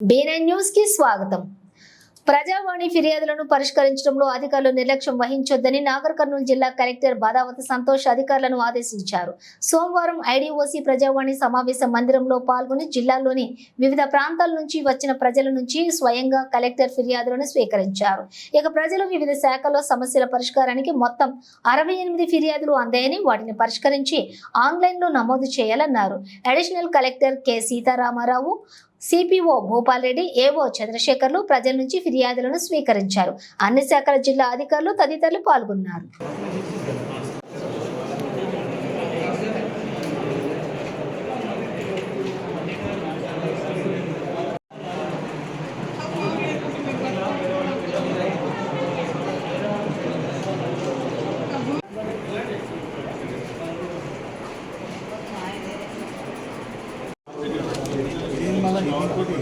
B9 న్యూస్కి స్వాగతం ప్రజావాణి ఫిర్యాదులను పరిష్కరించడంలో అధికారులు నిర్లక్ష్యం వహించొద్దని నాగర్ కర్నూలు జిల్లా కలెక్టర్ బాదావతి సంతోష్ అధికారులను ఆదేశించారు. సోమవారం ఐడీఓసీ ప్రజావాణి సమావేశ మందిరంలో పాల్గొని జిల్లాలోని వివిధ ప్రాంతాల నుంచి వచ్చిన ప్రజల నుంచి స్వయంగా కలెక్టర్ ఫిర్యాదులను స్వీకరించారు. ఇక ప్రజలు వివిధ శాఖల్లో సమస్యల పరిష్కారానికి మొత్తం అరవై ఎనిమిది ఫిర్యాదులు అందాయని వాటిని పరిష్కరించి ఆన్లైన్లో నమోదు చేయాలన్నారు. Additional collector K Sitaramarao CPO Bhupal Reddy AO Chandrasekharlu ప్రజల నుంచి ఫిర్యాదులను స్వీకరించారు. అన్ని శాఖల జిల్లా అధికారులు తదితరులు పాల్గొన్నారు. అటు కూడా